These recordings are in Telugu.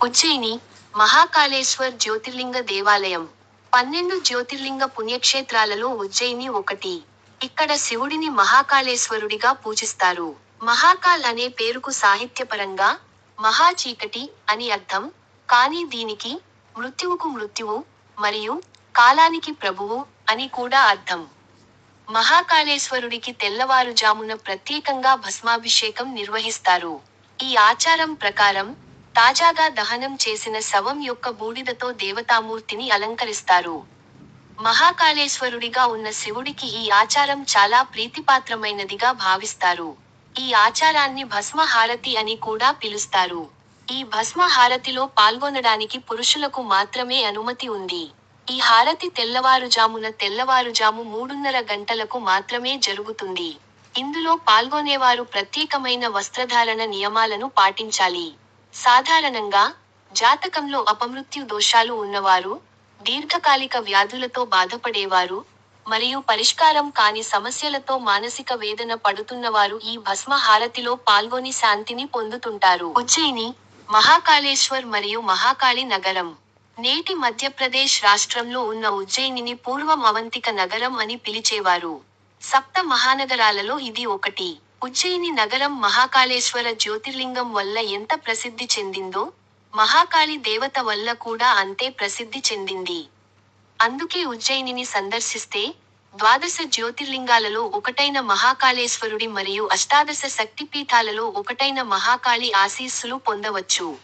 ఉజ్జయిని మహాకాళేశ్వర్ జ్యోతిర్లింగ దేవాలయం. పన్నెండు జ్యోతిర్లింగ పుణ్యక్షేత్రాలలో ఉజ్జయిని ఒకటి. ఇక్కడ శివుడిని మహాకాళేశ్వరుడిగా పూజిస్తారు. మహాకాల్ అనే పేరుకు సాహిత్యపరంగా మహా చీకటి అని అర్థం. కానీ దీనికి మృత్యువుకు మృత్యువు మరియు కాలానికి ప్రభువు అని కూడా అర్థం. మహాకాళేశ్వరుడికి తెల్లవారుజామున ప్రత్యేకంగా భస్మాభిషేకం నిర్వహిస్తారు. ఈ ఆచారం ప్రకారం తాజాగా దహనం చేసిన శవం యొక్క బూడిదతో దేవతామూర్తిని అలంకరిస్తారు. మహాకాళేశ్వరుడిగా ఉన్న శివుడికి ఈ ఆచారం చాలా ప్రీతిపాత్రమైనదిగా భావిస్తారు. ఈ ఆచారాన్ని భస్మ హారతి అని కూడా పిలుస్తారు. ఈ భస్మ హారతిలో పాల్గొనడానికి పురుషులకు మాత్రమే అనుమతి ఉంది. ఈ హారతి తెల్లవారుజామున తెల్లవారుజాము మూడున్నర గంటలకు మాత్రమే జరుగుతుంది. ఇందులో పాల్గొనేవారు ప్రత్యేకమైన వస్త్రధారణ నియమాలను పాటించాలి. సాధారణంగా జాతకంలో అపమృత్యు దోషాలు ఉన్నవారు దీర్ఘకాలిక వ్యాధులతో బాధపడేవారు మరియు పరిష్కారం కాని సమస్యలతో మానసిక వేదన పడుతున్నవారు ఈ భస్మ హారతిలో పాల్గొని శాంతిని పొందుతుంటారు. ఉజ్జయిని మహాకాళేశ్వర్ మరియు మహాకాళి నగరం. నేటి మధ్యప్రదేశ్ రాష్ట్రంలో ఉన్న ఉజ్జయినిని పూర్వం అవంతిక నగరం అని పిలిచేవారు. సప్త మహానగరాలలో ఇది ఒకటి. ఉజ్జయిని నగరం మహాకాళేశ్వర జ్యోతిర్లింగం వల్ల ఎంత ప్రసిద్ధి చెందిందో మహాకాళి దేవత వల్ల కూడా అంతే ప్రసిద్ధి చెందింది. అందుకే ఉజ్జయినిని సందర్శిస్తే ద్వాదశ జ్యోతిర్లింగాలలో ఒకటైన మహాకాళేశ్వరుడి మరియు అష్టాదశ శక్తిపీఠాలలో ఒకటైన మహాకాళి ఆశీస్సులు పొందవచ్చు.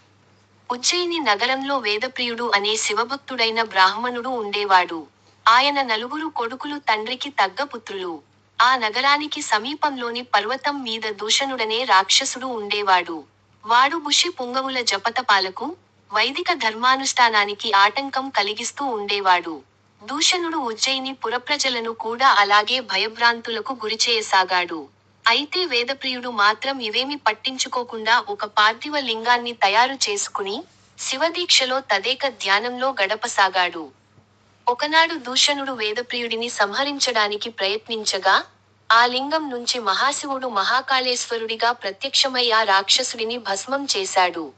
ఉజ్జయిని నగరంలో వేదప్రియుడు అనే శివభక్తుడైన బ్రాహ్మణుడు ఉండేవాడు. ఆయన నలుగురు కొడుకులు తండ్రికి తగ్గ పుత్రులు. ఆ నగరానికి సమీపంలోని పర్వతం మీద దూషణుడనే రాక్షసుడు ఉండేవాడు. వాడు బుషి పుంగవుల జపతపాలకు వైదిక ధర్మానుష్ఠానానికి ఆటంకం కలిగిస్తూ ఉండేవాడు. దూషణుడు ఉజ్జయిని పురప్రజలను కూడా అలాగే భయభ్రాంతులకు గురిచేయసాగాడు అయితే వేదప్రియుడు మాత్రం ఇవేమి పట్టించుకోకుండా ఒక పార్థివ లింగాన్ని తయారు చేసుకుని శివదీక్షలో తదేక ధ్యానంలో గడపసాగాడు. ఒకనాడు దూషణుడు వేదప్రియుడిని సంహరించడానికి ప్రయత్నించగా ఆ లింగం నుంచి మహాశివుడు మహాకాళేశ్వరుడిగా ప్రత్యక్షమై ఆ రాక్షసుడిని భస్మం చేశాడు.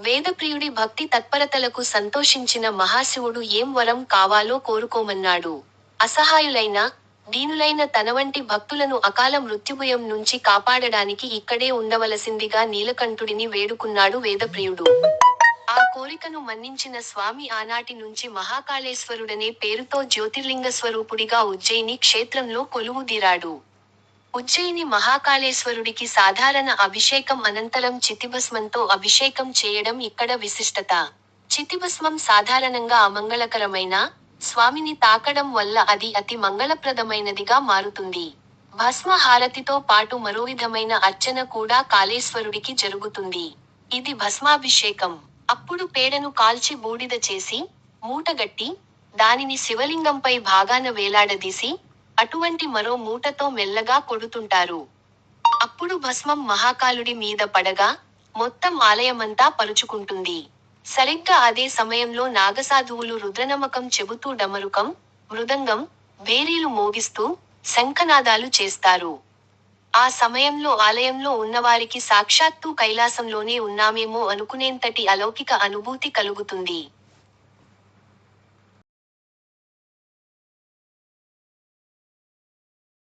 వేదప్రియుడి భక్తి తత్పరతలకు సంతోషించిన మహాశివుడు ఏం వరం కావాలో కోరుకోమన్నాడు. అసహాయులైన దీనులైన తన వంటి భక్తులను అకాల మృత్యుభయం నుంచి కాపాడడానికి ఇక్కడే ఉండవలసిందిగా నీలకంఠుడిని వేడుకున్నాడు వేదప్రియుడు. ఆ కోరికను మన్నించిన స్వామి ఆనాటి నుంచి మహాకాళేశ్వరుడనే పేరుతో జ్యోతిర్లింగ స్వరూపుడిగా ఉజ్జయిని క్షేత్రంలో కొలువుదీరాడు. ఉజ్జయిని మహాకాళేశ్వరుడికి సాధారణ అభిషేకం అనంతరం చితిభస్మంతో అభిషేకం చేయడం ఇక్కడ విశిష్టత. చితిభస్మం సాధారణంగా అమంగళకరమైన స్వామిని తాకడం వల్ల అది అతి మంగళప్రదమైనదిగా మారుతుంది. భస్మ హారతితో పాటు మరో విధమైన అర్చన కూడా కాళేశ్వరుడికి జరుగుతుంది. ఇది భస్మాభిషేకం. అప్పుడు పేడను కాల్చి బూడిద చేసి మూటగట్టి దానిని శివలింగంపై భాగాన వేలాడదీసి అటువంటి మరో మూటతో మెల్లగా కొడుతుంటారు. అప్పుడు భస్మం మహాకాలుడి మీద పడగా మొత్తం ఆలయమంతా పరుచుకుంటుంది. సరిగ్గా అదే సమయంలో నాగసాధువులు రుద్రనమకం చెబుతూ డమరుకం మృదంగం భేరీలు మోగిస్తూ శంఖనాదాలు చేస్తారు. ఆ సమయంలో ఆలయంలో ఉన్నవారికి సాక్షాత్తు కైలాసంలోనే ఉన్నామేమో అనుకునేంతటి అలౌకిక అనుభూతి కలుగుతుంది.